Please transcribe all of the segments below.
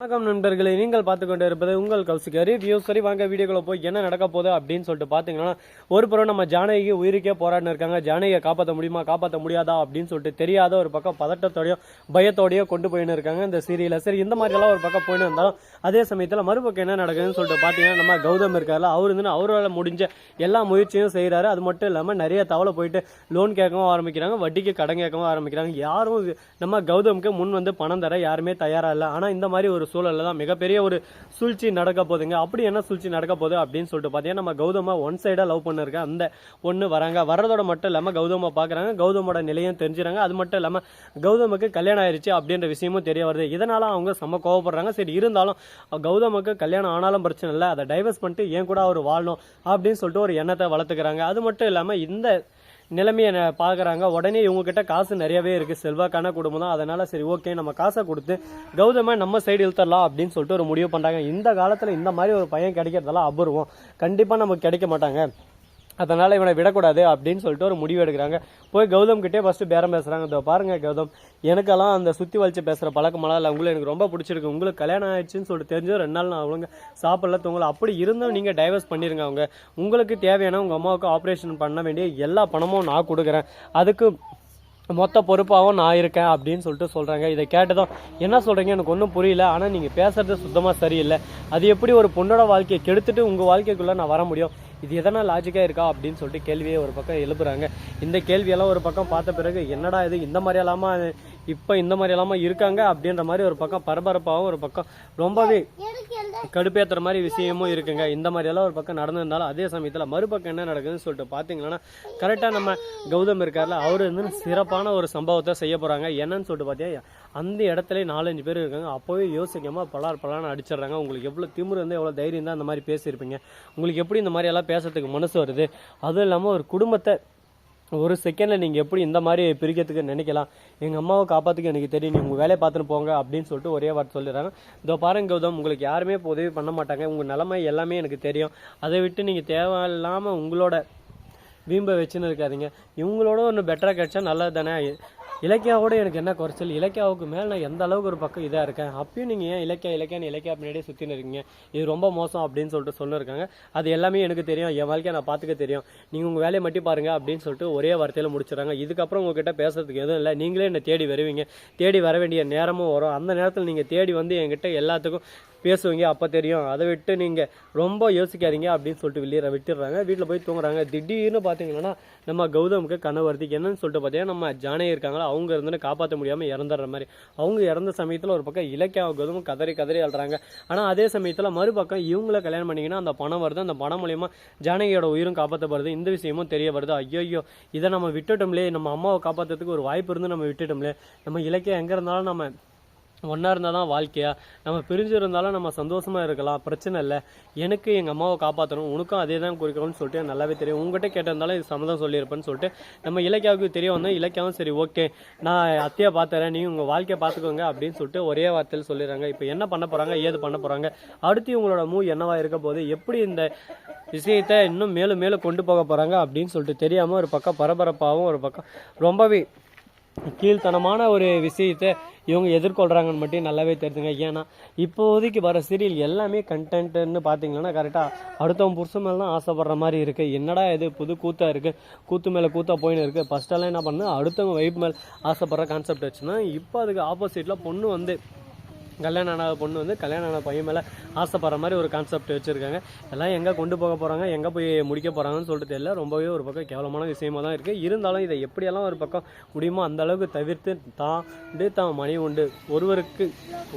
வணக்கம் நண்பர்களே நீங்கள் பார்த்து கொண்டு இருப்பது உங்கள் கௌசிக ரிவ்யூ சரி வாங்க வீடியோக்குள்ள போய் என்ன நடக்க போகுது அப்படின்னு சொல்லிட்டு பார்த்தீங்கன்னா ஒரு புறம் நம்ம ஜானகி உயிருக்கே போராடினு இருக்காங்க. ஜானகியை காப்பாற்ற முடியுமா காப்பாற்ற முடியாதா அப்படின்னு சொல்லிட்டு தெரியாத ஒரு பக்கம் பதட்டத்தோடையோ பயத்தோடையோ கொண்டு போயின்னு இருக்காங்க இந்த சீரியலை சரி இந்த மாதிரியெல்லாம் ஒரு பக்கம் போயின்னு இருந்தாலும் அதே சமயத்தில் மறுபக்கம் என்ன நடக்குதுன்னு சொல்லிட்டு பார்த்தீங்கன்னா நம்ம கௌதம் இருக்கார்ல அவர் வந்து அவரால் முடிஞ்ச எல்லா முயற்சியும் செய்கிறாரு அது மட்டும் இல்லாமல் நிறைய தவளை போயிட்டு லோன் கேட்கவும் ஆரம்பிக்கிறாங்க வட்டிக்கு கடன் கேட்கவும் ஆரம்பிக்கிறாங்க. யாரும் நம்ம கௌதமுக்கு முன் வந்து பணம் தர யாருமே தயாராக இல்லை. ஆனால் இந்த மாதிரி ஒரு சூழலில் தான் மிகப்பெரிய ஒரு சூழ்ச்சி நடக்க போதுங்க அப்படி என்ன சூழ்ச்சி நடக்க போகுது அப்படின்னு சொல்லிட்டு பார்த்தீங்கன்னா நம்ம கௌதமா ஒன் சைடாக லவ் பண்ணிருக்க அந்த பொண்ணு வராங்க. வர்றதோட மட்டும் இல்லாமல் கௌதமை பார்க்குறாங்க கௌதமோட நிலையும் தெரிஞ்சுறாங்க அது மட்டும் இல்லாமல் கௌதமுக்கு கல்யாணம் ஆயிடுச்சு அப்படின்ற விஷயமும் தெரிய வருது. இதனால் அவங்க செம்ம கோவப்படுறாங்க. சரி இருந்தாலும் கௌதமுக்கு கல்யாணம் ஆனாலும் பிரச்சனை இல்லை. அதை டைவர்ஸ் பண்ணிட்டு ஏன் கூட அவர் வாழணும் அப்படின்னு சொல்லிட்டு ஒரு எண்ணத்தை வளர்த்துக்கிறாங்க. அது மட்டும் இல்லாமல் இந்த நிலைமையை பார்க்குறாங்க பார்க்கறாங்க. உடனே இவங்க கிட்ட காசு நிறையவே இருக்கு. செல்வாக்கான குடும்பம் தான். அதனால சரி ஓகே நம்ம காசை கொடுத்து கௌதம நம்ம சைடு இழுத்தரலாம் அப்படின்னு சொல்லிட்டு ஒரு முடிவு பண்றாங்க. இந்த காலத்துல இந்த மாதிரி ஒரு பையன் கிடைக்கிறதெல்லாம் அபூர்வம். கண்டிப்பா நமக்கு கிடைக்க மாட்டாங்க. அதனால் இவனை விடக்கூடாது அப்படின்னு சொல்லிட்டு ஒரு முடிவு எடுக்கிறாங்க. போய் கௌதம் கிட்டே ஃபஸ்ட்டு பேரம் பேசுகிறாங்க இதோ பாருங்கள் கௌதம் எனக்கெல்லாம் அந்த சுற்றி வலிச்சு பேசுகிற பழக்கமெல்லாம் இல்லை. உங்களுக்கு எனக்கு ரொம்ப பிடிச்சிருக்கு. உங்களுக்கு கல்யாணம் ஆயிடுச்சுன்னு சொல்லிட்டு தெரிஞ்சு ரெண்டு நாள் நான் அவங்க சாப்பிடல தூங்கல. அப்படி இருந்தும் நீங்கள் டைவர்ஸ் பண்ணிடுங்க அவங்க. உங்களுக்கு தேவையான உங்கள் அம்மாவுக்கு ஆப்ரேஷன் பண்ண வேண்டிய எல்லா பணமும் நான் கொடுக்குறேன். அதுக்கு மொத்த பொறுப்பாகவும் நான் இருக்கேன் அப்படின்னு சொல்லிட்டு சொல்கிறாங்க இதை கேட்டதும் என்ன சொல்கிறீங்க எனக்கு ஒன்றும் புரியல. ஆனால் நீங்கள் பேசுகிறது சுத்தமாக சரியில்லை. அது எப்படி ஒரு பொண்ணோட வாழ்க்கையை கெடுத்துட்டு உங்கள் வாழ்க்கைக்குள்ளே நான் வர முடியும்? இது எதனா லாஜிக்கா இருக்கா அப்படின்னு சொல்லிட்டு கேள்வியை ஒரு பக்கம் எழுப்புறாங்க. இந்த கேள்வியெல்லாம் ஒரு பக்கம் பார்த்த பிறகு என்னடா இது இந்த மாதிரியெல்லாமா இப்போ இந்த மாதிரி எல்லாமா இருக்காங்க அப்படின்ற மாதிரி ஒரு பக்கம் பரபரப்பாகவும் ஒரு பக்கம் ரொம்பவே கடுப்பேற்றுற மாதிரி விஷயமும் இருக்குங்க. இந்த மாதிரியெல்லாம் ஒரு பக்கம் நடந்திருந்தாலும் அதே சமயத்தில் மறுபக்கம் என்ன நடக்குதுன்னு சொல்லிட்டு பார்த்தீங்கன்னா கரெக்டாக நம்ம கௌதம் இருக்கார்ல அவர் வந்து சிறப்பான ஒரு சம்பவத்தை செய்ய போகிறாங்க என்னன்னு சொல்லிட்டு பார்த்தீங்கன்னா அந்த இடத்துல நாலஞ்சு பேர் இருக்காங்க. அப்போவே யோசிக்காமல் பலார் பலான்னு அடிச்சிடுறாங்க. உங்களுக்கு எவ்வளோ திமிர் வந்து எவ்வளோ தைரியம் தான் அந்த மாதிரி பேசியிருப்பீங்க. உங்களுக்கு எப்படி இந்த மாதிரி எல்லாம் பேசுறதுக்கு மனசு வருது? அதுவும் இல்லாமல் ஒரு குடும்பத்தை ஒரு செகண்டில் நீங்கள் எப்படி இந்த மாதிரி பிரிக்கிறதுக்கு நினைக்கலாம்? எங்கள் அம்மாவை காப்பாற்றுக்கு எனக்கு தெரியும். நீங்கள் உங்கள் வேலையை பார்த்துன்னு போங்க அப்படின்னு சொல்லிட்டு ஒரே வார்த்தை சொல்லிடுறாங்க. இதோ பாருங்க கௌதம் உங்களுக்கு யாருமே இப்போ உதவி பண்ண மாட்டாங்க. உங்கள் நிலைமை எல்லாமே எனக்கு தெரியும். அதை விட்டு நீங்கள் தேவையில்லாமல் உங்களோட வீம்பை வச்சுன்னு இருக்காதீங்க. இவங்களோட ஒன்று பெட்டராக கிடைச்சா நல்லது தானே இலக்கியாவோட எனக்கு என்ன குறைச்சல்? இலக்கியாவுக்கு மேலே நான் எந்த அளவுக்கு ஒரு பக்கம் இதாக இருக்கேன்? அப்பயும் நீங்கள் ஏன் இலக்கியா இலக்கியான்னு இலக்கியா பின்னாடியே சுற்றின்னு இருக்கீங்க? இது ரொம்ப மோசம் அப்படின்னு சொல்லிட்டு சொல்லியிருக்காங்க அது எல்லாமே எனக்கு தெரியும். என் வாழ்க்கையை நான் பார்த்துக்க தெரியும். நீங்கள் உங்கள் வேலையை மட்டும் பாருங்க அப்படின்னு சொல்லிட்டு ஒரே வார்த்தையில் முடிச்சிடறாங்க. இதுக்கப்புறம் உங்ககிட்ட பேசுறதுக்கு எதுவும் இல்லை. நீங்களே என்னை தேடி வருவீங்க. தேடி வர வேண்டிய நேரமும் வரும். அந்த நேரத்தில் நீங்கள் தேடி வந்து என்கிட்ட எல்லாத்துக்கும் பேசுவீங்க அப்போ தெரியும். அதை விட்டு நீங்கள் ரொம்ப யோசிக்காதீங்க அப்படின்னு சொல்லிட்டு வெளியே விட்டுடுறாங்க. வீட்டில் போய் தூங்குறாங்க. திடீர்னு பார்த்தீங்கன்னா நம்ம கௌதமுக்கு கனவு என்னன்னு சொல்லிட்டு பார்த்தீங்கன்னா நம்ம ஜானகி இருக்காங்களா அவங்க இருந்துன்னு காப்பாற்ற முடியாமல் இறந்துடுற மாதிரி. அவங்க இறந்த சமயத்தில் ஒரு பக்கம் இலக்கிய கௌதம் கதறி கதறி அழுறாங்க. ஆனால் அதே சமயத்தில் மறுபக்கம் இவங்கள கல்யாணம் பண்ணிங்கன்னா அந்த பணம் வருது. அந்த பணம் மூலியமா ஜானகியோட உயிரும் காப்பாற்றப்படுது இந்த விஷயமும் தெரிய வருது ஐயோ இதை நம்ம விட்டுட்டோம்லே. நம்ம அம்மாவை காப்பாற்றுறதுக்கு ஒரு வாய்ப்பு இருந்து நம்ம விட்டுட்டோம்லே. நம்ம இலக்கியம் எங்கே இருந்தாலும் நம்ம ஒன்றா இருந்தால் தான் வாழ்க்கையா? நம்ம பிரிஞ்சிருந்தாலும் நம்ம சந்தோஷமாக இருக்கலாம். பிரச்சனை இல்லை. எனக்கு எங்கள் அம்மாவை காப்பாற்றணும் உனக்கும் அதே தான் குறிக்கணும்னு சொல்லிட்டு நல்லாவே தெரியும். உங்ககிட்ட கேட்டிருந்தாலும் இது சம்மதம் சொல்லியிருப்பேன்னு சொல்லிட்டு நம்ம இலக்கியாவுக்கு தெரிய வந்தோம். இலக்கியாவும் சரி ஓகே. நான் அத்தையை பார்த்துறேன். நீ உங்கள் வாழ்க்கையை பார்த்துக்கோங்க அப்படின்னு சொல்லிட்டு ஒரே வார்த்தையில் சொல்லிடுறாங்க. இப்போ என்ன பண்ண போகிறாங்க ஏது பண்ண போகிறாங்க அடுத்து இவங்களோட மூவ் என்னவா இருக்க போகுது? எப்படி இந்த விஷயத்தை இன்னும் மேலும் மேலும் கொண்டு போக போகிறாங்க அப்படின்னு சொல்லிட்டு தெரியாமல் ஒரு பக்கம் பரபரப்பாகவும் ஒரு பக்கம். ரொம்பவே கீழ்த்தனமான ஒரு விஷயத்தை இவங்க எதிர்கொள்கிறாங்கன்னு மட்டும் நல்லாவே தெரிஞ்சுங்க. ஏன்னா இப்போதைக்கு வர சீரியல் எல்லாமே கண்டென்ட்னு பார்த்தீங்கன்னா கரெக்டாக அடுத்தவன் புருஷன் மேலே தான் ஆசைப்படுற மாதிரி இருக்குது என்னடா இது புது கூத்தாக இருக்குது கூத்து மேலே கூத்தா போயின்னு இருக்குது ஃபஸ்ட்டெல்லாம் என்ன பண்ணு அடுத்தவங்க வைப் மேலே ஆசைப்படுற கான்செப்ட் வச்சுன்னா இப்போ அதுக்கு ஆப்போசிட்டில் பொண்ணு வந்து கல்யாணம் ஆன பொண்ணு வந்து கல்யாணம் ஆன பையன் மேலே ஆசைப்படுற மாதிரி ஒரு கான்செப்ட் வச்சுருக்காங்க. எல்லாம் எங்கே கொண்டு போக போகிறாங்க எங்கே போய் முடிக்க போகிறாங்கன்னு சொல்லிட்டு தெரியல. ரொம்பவே ஒரு பக்கம் கேவலமான விஷயமா தான் இருக்குது இருந்தாலும் இதை எப்படியெல்லாம் ஒரு பக்கம் முடியுமோ அந்த அளவுக்கு தவிர்த்து தான் தான் மனைவி உண்டு. ஒருவருக்கு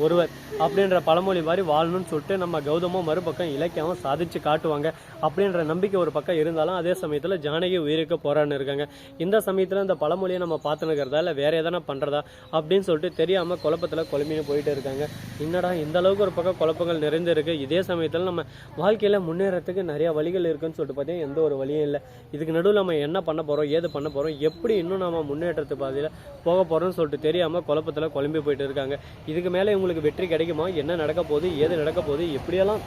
ஒருவர் அப்படின்ற பழமொழி மாதிரி வாழணும்னு சொல்லிட்டு நம்ம கௌதமும் மறுபக்கம் இலக்கியமும் சாதிச்சு காட்டுவாங்க அப்படின்ற நம்பிக்கை ஒரு பக்கம் இருந்தாலும் அதே சமயத்தில் ஜானகி உயிருக்கு போராடினு இருக்காங்க. இந்த சமயத்தில் இந்த பழமொழியை நம்ம பார்த்துனுக்கிறதா இல்லை வேற எதனா பண்ணுறதா அப்படின்னு சொல்லிட்டு தெரியாமல் குழப்பத்தில் குழம்பின்னு போயிட்டு இருக்காங்க. என்னடா இந்த அளவுக்கு ஒரு பக்கம் குழப்பங்கள் நிறைந்து இருக்கு இதே சமயத்தில் நம்ம வாழ்க்கையில் முன்னேறத்துக்கு நிறைய வழிகள் இருக்குன்னு சொல்லிட்டு பார்த்தீங்கன்னா எந்த ஒரு வழியும் இல்லை. இதுக்கு நடுவில் நம்ம என்ன பண்ண போகிறோம் ஏது பண்ண போகிறோம் எப்படி இன்னும் நம்ம முன்னேற்றத்து பாதையில் போக போகிறோம்னு சொல்லிட்டு தெரியாமல் குழப்பத்தில் குழம்பி போயிட்டு இருக்காங்க. இதுக்கு மேலே இவங்களுக்கு வெற்றி கிடைக்குமா? என்ன நடக்க போகுது? ஏது நடக்க போகுது? எப்படியெல்லாம்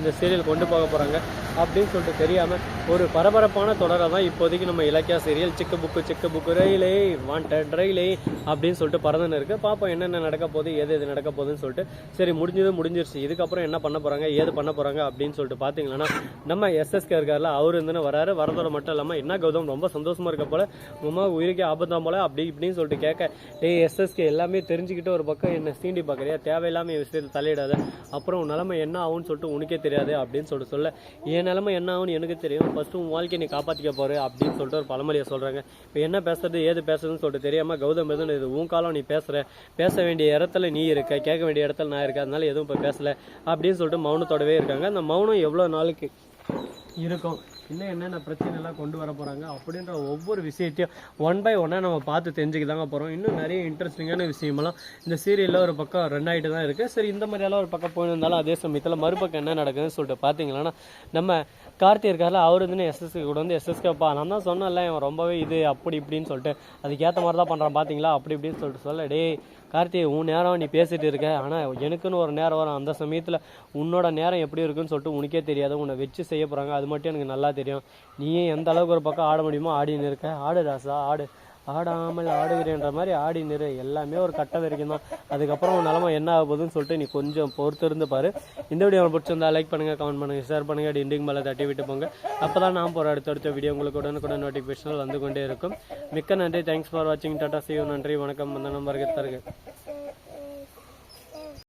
இந்த சீரியல் கொண்டு போக போகிறாங்க அப்படின்னு சொல்லிட்டு தெரியாமல் ஒரு பரபரப்பான தொடரை தான் இப்போதைக்கு நம்ம இலக்கியா சீரியல் சிக்கு புக்கு சிக்கு புக்கு ரயிலே வாண்டட் ரயிலே அப்படின்னு சொல்லிட்டு பறந்துன்னு இருக்குது பார்ப்போம் என்னென்ன நடக்க போகுது எது எது நடக்க போகுதுன்னு சொல்லிட்டு. சரி முடிஞ்சது முடிஞ்சிருச்சு. இதுக்கப்புறம் என்ன பண்ண போகிறாங்க ஏது பண்ண போகிறாங்க அப்படின்னு சொல்லிட்டு பார்த்தீங்கன்னா நம்ம எஸ்எஸ்கே இருக்கார்ல அவர் இருந்துன்னு வராரு. வரதோட மட்டும் இல்லாமல் என்ன கௌதம் ரொம்ப சந்தோஷமாக இருக்க போல. உமா உயிருக்கே ஆபத்தாம் போல அப்படி இப்படின்னு சொல்லிட்டு கேட்க டேய் எஸ்எஸ்கே எல்லாமே தெரிஞ்சுக்கிட்டு ஒரு பக்கம் என்ன சீண்டி பார்க்குறியா தேவையில்லாமல் விஷயத்தை விஷயத்தில் தலையிடாத. அப்புறம் உன் நிலைமை என்ன ஆகும்னு சொல்லிட்டு உனக்கே தெரியாது அப்படின்னு சொல்லிட்டு சொல்ல. என் நிலமை என்ன ஆகும்னு எனக்கு தெரியும். ஃபஸ்ட்டு உன் வாழ்க்கையை நீ காப்பாற்றிக்க போகிற அப்படின்னு சொல்லிட்டு ஒரு பழமொழியை சொல்கிறாங்க இப்போ என்ன பேசுறது ஏது பேசுறதுன்னு சொல்லிட்டு தெரியாமல் கௌதம் எதுவும் இது உன் காலம் நீ பேசுகிற பேச வேண்டிய இடத்துல நீ இருக்க கேட்க வேண்டிய இடத்துல நான் இருக்கேன் அதனால எதுவும் இப்போ பேசலை அப்படின்னு சொல்லிட்டு மௌனத்தோடவே இருக்காங்க. அந்த மௌனம் எவ்வளோ நாளுக்கு இருக்கும்? இன்னும் என்னென்ன பிரச்சனைலாம் கொண்டு வர போகிறாங்க அப்படின்ற ஒவ்வொரு விஷயத்தையும் ஒன் பை ஒன்னாக நம்ம பார்த்து தெரிஞ்சுக்க தாங்க போகிறோம் இன்னும் நிறைய இன்ட்ரெஸ்டிங்கான விஷயமெல்லாம் இந்த சீரியலில் ஒரு பக்கம் ரன் ஆகிட்டு தான் இருக்குது சரி இந்த மாதிரியெல்லாம் ஒரு பக்கம் போயிருந்தாலும் அதே சமயத்தில் மறுபக்கம் என்ன நடக்குதுன்னு சொல்லிட்டு பார்த்தீங்கன்னா நம்ம கார்த்தி இருக்கார்ல அவர் வந்து எஸ்எஸ்கே கூட வந்து எஸ்எஸ்கேப்பா நான் தான் சொன்னேன்ல இவன் ரொம்பவே இது அப்படி இப்படின்னு சொல்லிட்டு. அதுக்கேற்ற மாதிரி தான் பண்ணுறான் பார்த்தீங்களா அப்படி இப்படின்னு சொல்லிட்டு சொல்ல டேய் கார்த்தி உன் நேரம் நீ பேசிட்டு இருக்க. ஆனால் எனக்குன்னு ஒரு நேரம் வரும். அந்த சமயத்தில் உன்னோட நேரம் எப்படி இருக்குன்னு சொல்லிட்டு உனக்கே தெரியாது. உன்னை வச்சு செய்ய போகிறாங்க அது மட்டும் எனக்கு நல்லா தெரியும். நீயே எந்த அளவுக்கு ஒரு பக்கம் ஆட முடியுமோ ஆடின்னு இருக்க. ஆடு ராசா ஆடு. ஆடாமல் ஆடுகிறேன்ற மாதிரி ஆடி நிறு. எல்லாமே ஒரு கட்ட வரைக்கும் தான். அதுக்கப்புறம் உன் நிலமை என்ன ஆக போகுதுன்னு சொல்லிட்டு நீ கொஞ்சம் பொறுத்து இருந்து பாரு. இந்த வீடியோ உங்களுக்கு பிடிச்சிருந்தா லைக் பண்ணுங்க கமெண்ட் பண்ணுங்க ஷேர் பண்ணுங்க. டிண்டிங் மேலே தட்டி விட்டு போங்க. அப்போ தான் நான் போகிற அடுத்தடுத்த வீடியோ உங்களுக்கு உடனுக்குடன் நோட்டிஃபிகேஷன் வந்து கொண்டே இருக்கும். மிக்க நன்றி. தேங்க்ஸ் ஃபார் வாட்சிங் டாட்டா சியூ நன்றி. வணக்கம். வந்தனம் வருகை தருக.